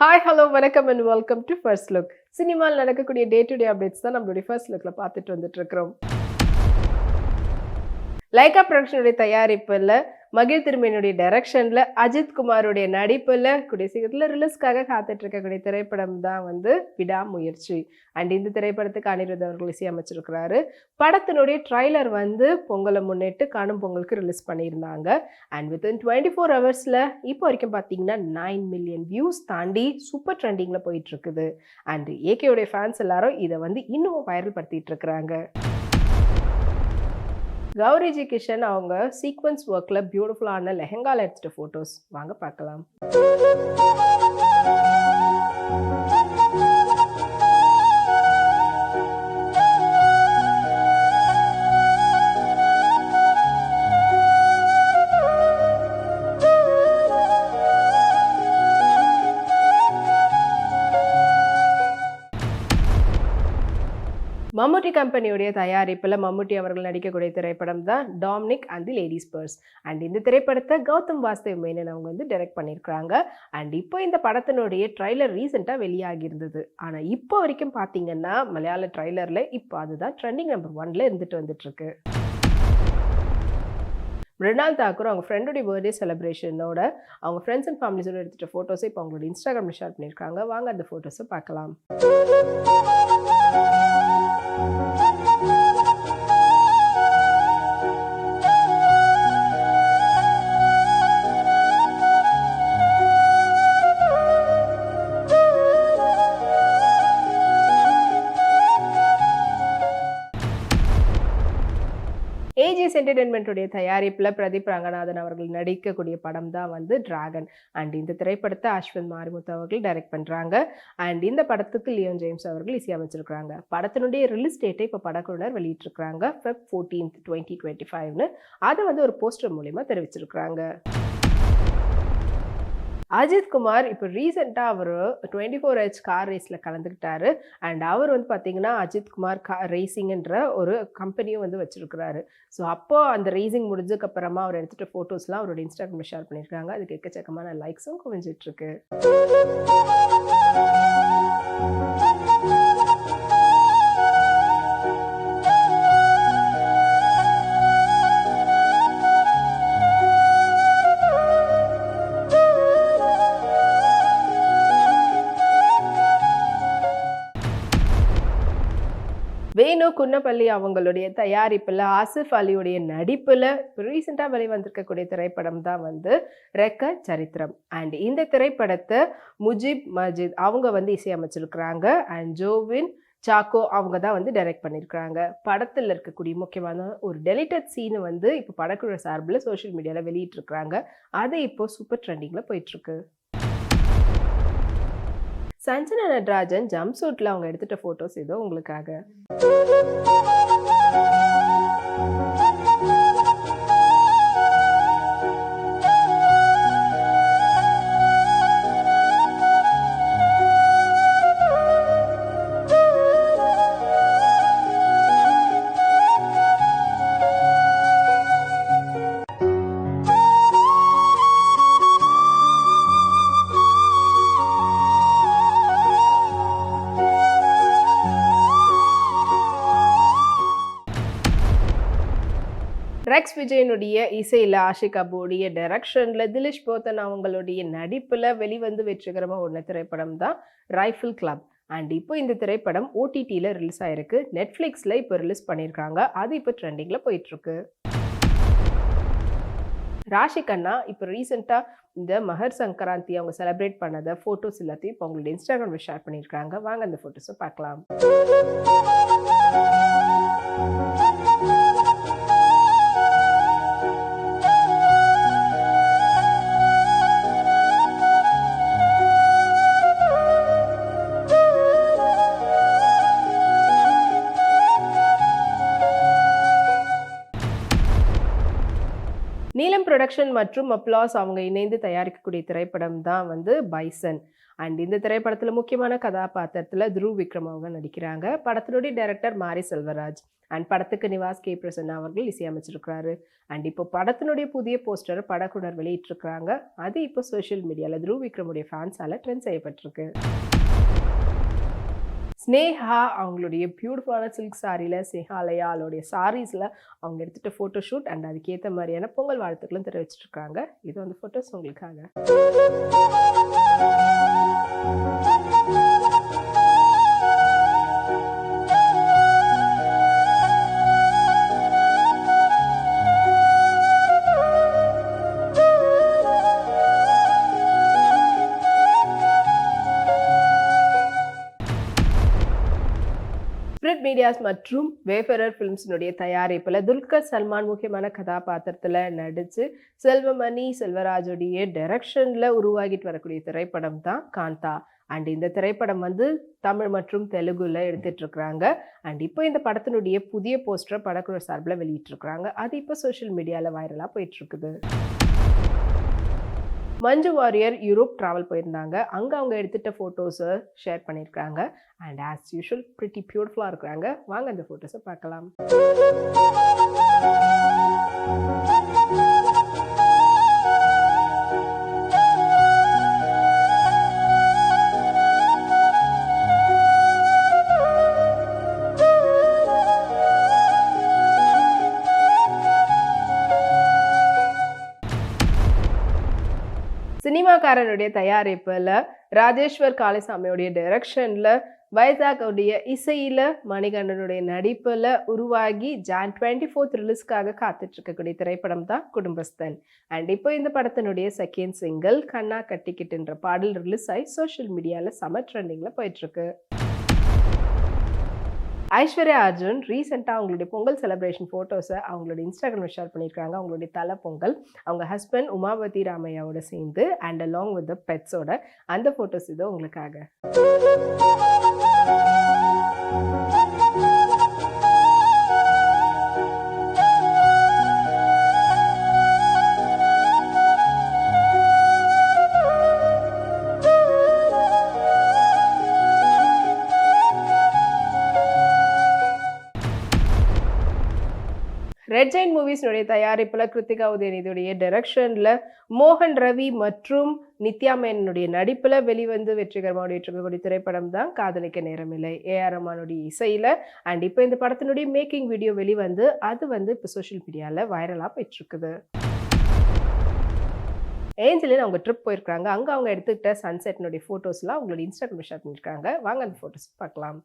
Hi hello வணக்கம் and welcome to first look சினிமாவில் நடக்கக்கூடிய டே டு டே அப்டேட்ஸ் தான் நம்மளுடைய ஃபர்ஸ்ட் லுக்கில் பார்த்துட்டு வந்துட்டு இருக்கிறோம். லைகா ப்ரொடக்ஷனுடைய தயாரிப்பில் மகிழ் திருமையினுடைய டைரக்ஷனில் அஜித் குமாருடைய நடிப்பில் கூடிய சீக்கிரத்தில் ரிலீஸ்க்காக காத்துட்டு இருக்கக்கூடிய திரைப்படம் தான் வந்து விடாமுயற்சி. அண்ட் இந்த திரைப்படத்துக்கு அனிருத் அவர்கள் இசையமைச்சிருக்கிறாரு. படத்தினுடைய ட்ரைலர் வந்து பொங்கலை முன்னிட்டு காணும் பொங்கலுக்கு ரிலீஸ் பண்ணியிருந்தாங்க. அண்ட் வித்தின் டுவெண்ட்டி ஃபோர் ஹவர்ஸில் இப்போ வரைக்கும் பார்த்தீங்கன்னா நைன் மில்லியன் வியூஸ் தாண்டி சூப்பர் ட்ரெண்டிங்கில் போயிட்டு இருக்குது அண்ட் ஏகேவுடைய ஃபேன்ஸ் எல்லாரும் இதை வந்து இன்னமும் வைரல் படுத்திட்டு இருக்கிறாங்க கௌரிஜி கிஷன் அவங்க சீக்வன்ஸ் ஒர்க்கில் பியூட்டிஃபுல்லான லெஹங்கால எடுத்துகிட்ட ஃபோட்டோஸ் வாங்க பார்க்கலாம். மம்முட்டி கம்பெனியுடைய தயாரிப்பில் மம்முட்டி அவர்கள் நடிக்கக்கூடிய திரைப்படம் தான் Dominic and the ladies purse and இந்த திரைப்படத்தை கௌதம் வாஸ்தவ் மேனன் அவங்க வந்து டைரக்ட் பண்ணியிருக்கிறாங்க. அண்ட் இப்போ இந்த படத்தினுடைய ட்ரைலர் ரீசெண்டாக வெளியாகி இருந்தது ஆனால் இப்போ வரைக்கும் பார்த்தீங்கன்னா மலையாள ட்ரைலரில் இப்போ அதுதான் ட்ரெண்டிங் நம்பர் ஒன்ல இருந்துட்டு வந்துட்டுருக்கு. மிருணால் தாக்கூர் அவங்க ஃப்ரெண்டுடைய பர்த்டே செலிப்ரேஷனோட அவங்க ஃப்ரெண்ட்ஸ் அண்ட் ஃபேமிலிஸோட எடுத்துகிட்ட ஃபோட்டோஸை இப்போ அவங்களோட இன்ஸ்டாகிராமில் ஷேர் பண்ணியிருக்காங்க. வாங்க அந்த ஃபோட்டோஸை பார்க்கலாம். என்டர்டெயின்மெண்ட்டுடைய தயாரிப்பில் பிரதீப் ரங்கநாதன் அவர்கள் நடிக்கக்கூடிய படம் தான் வந்து டிராகன் அண்ட் இந்த திரைப்படத்தை அஸ்வின் மாரிமுத்து அவர்கள் டைரக்ட் பண்ணுறாங்க அண்ட் இந்த படத்துக்கு லியோன் ஜேம்ஸ் அவர்கள் இசையமைச்சிருக்கிறாங்க படத்தினுடைய ரிலீஸ் டேட்டை இப்போ படக்குழுவினர் வெளியிட்டிருக்கிறாங்க ஃபெப் ஃபோர்டீன்த் டுவெண்ட்டி டுவெண்ட்டி ஃபைவ்னு அதை வந்து ஒரு போஸ்டர் மூலிமா தெரிவிச்சிருக்கிறாங்க. அஜித் குமார் இப்போ ரீசெண்டாக அவர் டுவெண்ட்டி ஃபோர் ஹெச் கார் ரேஸில் கலந்துக்கிட்டாரு. அண்ட் அவர் வந்து பார்த்தீங்கன்னா அஜித் குமார் கா ரேசிங்ன்ற ஒரு கம்பெனியும் வந்து வச்சுருக்கிறாரு. ஸோ அப்போ அந்த ரேசிங் முடிஞ்சதுக்கப்புறமா அவர் எடுத்துகிட்ட ஃபோட்டோஸ்லாம் அவரோட இன்ஸ்டாகிராமில் ஷேர் பண்ணியிருக்காங்க. அதுக்கு எக்கச்சக்கமான லைக்ஸும் குவிஞ்சிட்ருக்கு குன்னப்பள்ளி அவங்களுடைய தயாரிப்பில் ஆசிஃப் அலியுடைய நடிப்பில் ரீசெண்டாக வெளிவந்திருக்கக்கூடிய திரைப்படம் தான் வந்து ரெக்க சரித்திரம். அண்ட் இந்த திரைப்படத்தை முஜிப் மஜித் அவங்க வந்து இசையமைச்சிருக்கிறாங்க. அண்ட் ஜோவின் சாக்கோ அவங்க தான் வந்து டைரக்ட் பண்ணியிருக்கிறாங்க படத்தில் இருக்கக்கூடிய முக்கியமான ஒரு டெலிட்டட் சீனை வந்து இப்போ படக்குழு சார்பில் சோஷியல் மீடியாவில் வெளியிட்டிருக்கிறாங்க. அது இப்போ சூப்பர் ட்ரெண்டிங்கில் போயிட்டுருக்கு. சஞ்சனா நடராஜன் ஜம்ப் சூட்டில் அவங்க எடுத்துட்ட ஃபோட்டோஸ் ஏதோ உங்களுக்காக. ரெக்ஸ் விஜயனுடைய இசையில் ஆஷிக் அபுடைய டைரக்ஷனில் திலிஷ் போத்தன் அவங்களுடைய நடிப்பில் வெளிவந்து வெற்றிகரமாக ஒன்று திரைப்படம் தான் ரைஃபிள் கிளப் அண்ட் இப்போ இந்த திரைப்படம் ஓடிடியில் ரிலீஸ் ஆயிருக்கு. நெட்ஃப்ளிக்ஸில் இப்போ ரிலீஸ் பண்ணியிருக்காங்க அது இப்போ ட்ரெண்டிங்கில் போயிட்டுருக்கு. ராஷிக் அண்ணா இப்போ ரீசெண்டாக இந்த மகர் சங்கராந்தி அவங்க செலிப்ரேட் பண்ணதை ஃபோட்டோஸ் எல்லாத்தையும் இப்போ அவங்களோட இன்ஸ்டாகிராமில் ஷேர் பண்ணியிருக்காங்க வாங்க அந்த ஃபோட்டோஸை பார்க்கலாம். நீலம் ப்ரொடக்ஷன் மற்றும் அப்ளாஸ் அவங்க இணைந்து தயாரிக்கக்கூடிய திரைப்படம் தான் வந்து பைசன் அண்ட் இந்த திரைப்படத்தில் முக்கியமான கதாபாத்திரத்தில் துருவ் விக்ரம் அவங்க நடிக்கிறாங்க. படத்தினுடைய டைரக்டர் மாரி செல்வராஜ். அண்ட் படத்துக்கு நிவாஸ் கே. பிரசன்னா அவர்கள் இசையமைச்சிருக்கிறாரு. அண்ட் இப்போ படத்தினுடைய புதிய போஸ்டர் படக்குனர் வெளியிட்டிருக்கிறாங்க. அது இப்போ சோஷியல் மீடியாவில் துருவ் விக்ரமுடைய ஃபேன்ஸால் ட்ரெண்ட் செய்யப்பட்டிருக்கு. ஸ்னேஹா அவங்களுடைய பியூட்டிஃபுல்லான சில்க் சாரியில் ஸ்னேஹாலயா அவளுடைய சாரீஸில் அவங்க எடுத்துகிட்ட ஃபோட்டோ ஷூட் அண்ட் அதுக்கேற்ற மாதிரியான பொங்கல் வாழ்த்துக்களும் தெரிவிச்சிட்ருக்காங்க இது வந்து ஃபோட்டோஸ் உங்களுக்காக. ஸ்பிரிட் மீடியாஸ் மற்றும் வேஃபரர் ஃபிலிம்ஸினுடைய தயாரிப்பில் துல்கர் சல்மான் முக்கியமான கதாபாத்திரத்தில் நடித்து செல்வமணி செல்வராஜுடைய டைரக்ஷனில் உருவாகிட்டு வரக்கூடிய திரைப்படம் தான் காந்தா அண்ட் இந்த திரைப்படம் வந்து தமிழ் மற்றும் தெலுங்குல எடுத்துட்டு இருக்கிறாங்க அண்ட் இப்போ இந்த படத்தினுடைய புதிய போஸ்டரை படக்குழு சார்பில் வெளியிட்டிருக்கிறாங்க. அது இப்போ சோஷியல் மீடியாவில் வைரலாக போயிட்டு இருக்குது மஞ்சு வாரியர் யூரோப் ட்ராவல் போயிருந்தாங்க. அங்கே அவங்க எடுத்துகிட்ட ஃபோட்டோஸை ஷேர் பண்ணியிருக்காங்க அண்ட் ஆஸ் யூஷுவல் ப்ரிட்டி பியூட்டிஃபுல்லாக இருக்கிறாங்க. வாங்க அந்த ஃபோட்டோஸை பார்க்கலாம். சினிமாக்காரனுடைய தயாரிப்பில் ராஜேஸ்வர் காளிசாமியுடைய டைரக்ஷனில் வைசாகோடைய இசையில் மணிகண்டனுடைய நடிப்பில் உருவாகி ஜான் டுவெண்ட்டி ஃபோர்த் ரிலீஸ்க்காக காத்துட்டு இருக்கக்கூடிய திரைப்படம் தான் குடும்பஸ்தன். அண்ட் இப்போ இந்த படத்தினுடைய செகண்ட் சிங்கிள் கண்ணா கட்டிக்கிட்டுன்ற பாடல் ரிலீஸ் ஆகி சோஷியல் மீடியாவில் சம ட்ரெண்டிங்கில் போயிட்டுருக்கு ஐஸ்வர்யா அர்ஜுன் ரீசெண்டாக அவங்களுடைய பொங்கல் செலிப்ரேஷன் ஃபோட்டோஸை அவங்களுடைய இன்ஸ்டாகிராமில் ஷேர் பண்ணியிருக்காங்க. அவங்களுடைய தலை பொங்கல் அவங்க ஹஸ்பண்ட் உமாபதி ராமையாவோட சேர்ந்து அண்ட் அலாங் வித் த பெட்ஸோட அந்த ஃபோட்டோஸ் இது உங்களுக்காக. ரெட் ஜெயின் மூவிஸ்னுடைய தயாரிப்பில் கிருத்திகா உதயநிதியுடைய டைரக்ஷனில் மோகன் ரவி மற்றும் நித்யா மேனனுடைய நடிப்பில் வெளிவந்து வெற்றிகரமாக இருக்கக்கூடிய திரைப்படம் தான் காதலிக்க நேரமில்லை. ஏஆர் ரமானுடைய இசையில் அண்ட் இப்போ இந்த படத்தினுடைய மேக்கிங் வீடியோ வெளிவந்து அது வந்து இப்போ சோஷியல் மீடியாவில் வைரலாக போயிட்டுருக்குது. ஏஞ்சலின் அவங்க ட்ரிப் போயிருக்காங்க. அங்கே அவங்க எடுத்துக்கிட்ட சன்செட்னுடைய ஃபோட்டோஸ்லாம் அவங்களோட இன்ஸ்டாகிராம் ஷேர் பண்ணியிருக்காங்க. வாங்க அந்த ஃபோட்டோஸ் பார்க்கலாம்.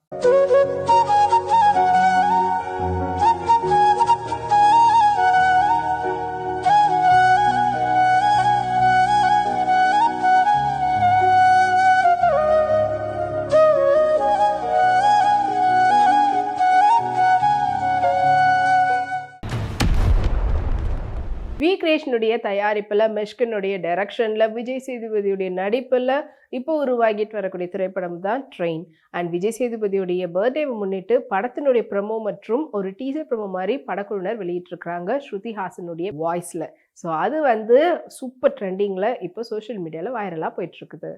வி கிரியேஷனுடைய தயாரிப்பில் மெஷ்கனுடைய டைரக்ஷனில் விஜய் சேதுபதியுடைய நடிப்பில் இப்போ உருவாகிட்டு வரக்கூடிய திரைப்படம் தான் ட்ரெயின் அண்ட் விஜய் சேதுபதியுடைய பர்த்டேவை முன்னிட்டு படத்தினுடைய ப்ரமோ மற்றும் ஒரு டீசர் ப்ரமோ மாதிரி படக்குழுனர் வெளியிட்டிருக்கிறாங்க ஸ்ருதி ஹாசனுடைய வாய்ஸில் ஸோ அது வந்து சூப்பர் ட்ரெண்டிங்கில் இப்போ சோஷியல் மீடியாவில் வைரலாக போயிட்டுருக்குது.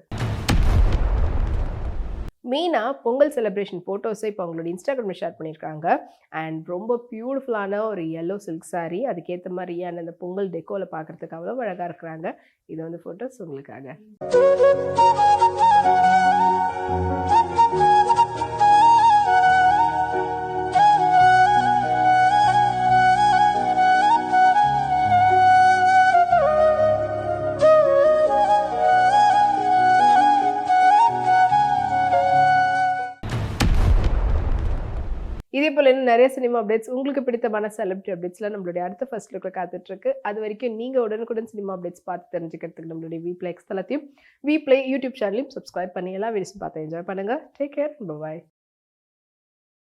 மெயினாக பொங்கல் செலிப்ரேஷன் ஃபோட்டோஸை இப்போ அவங்களோட இன்ஸ்டாகிராமில் ஷேர் பண்ணியிருக்காங்க. அண்ட் ரொம்ப பியூட்டிஃபுல்லான ஒரு எல்லோ சில்க் சாரீ அதுக்கேற்ற மாதிரியான அந்த பொங்கல் டெக்கோவில் பார்க்குறதுக்கு அவ்வளோ அழகாக இருக்கிறாங்க. இது வந்து ஃபோட்டோஸ் உங்களுக்காக இதே போல் இன்னும் நிறைய சினிமா அப்டேட்ஸ் உங்களுக்கு பிடித்தமான செலிபிரிட்டி அப்டேட்ஸ்லாம் நம்மளுடைய அடுத்த ஃபர்ஸ்ட் லுக்கில் காத்துட்ருக்கு. அது வரைக்கும் நீங்கள் உடனுக்குடன் சினிமா அப்டேட்ஸ் பார்த்து தெரிஞ்சுக்கிறதுக்கு நம்மளுடைய வி பிளே எக்ஸ் தளத்தையும் வி பிளே யூடியூப் சேனலையும் சப்ஸ்கிரைப் பண்ணி எல்லாம் வீடியோஸ் பார்த்து என்ஜாய் பண்ணுங்கள் டேக் கேர் பாய்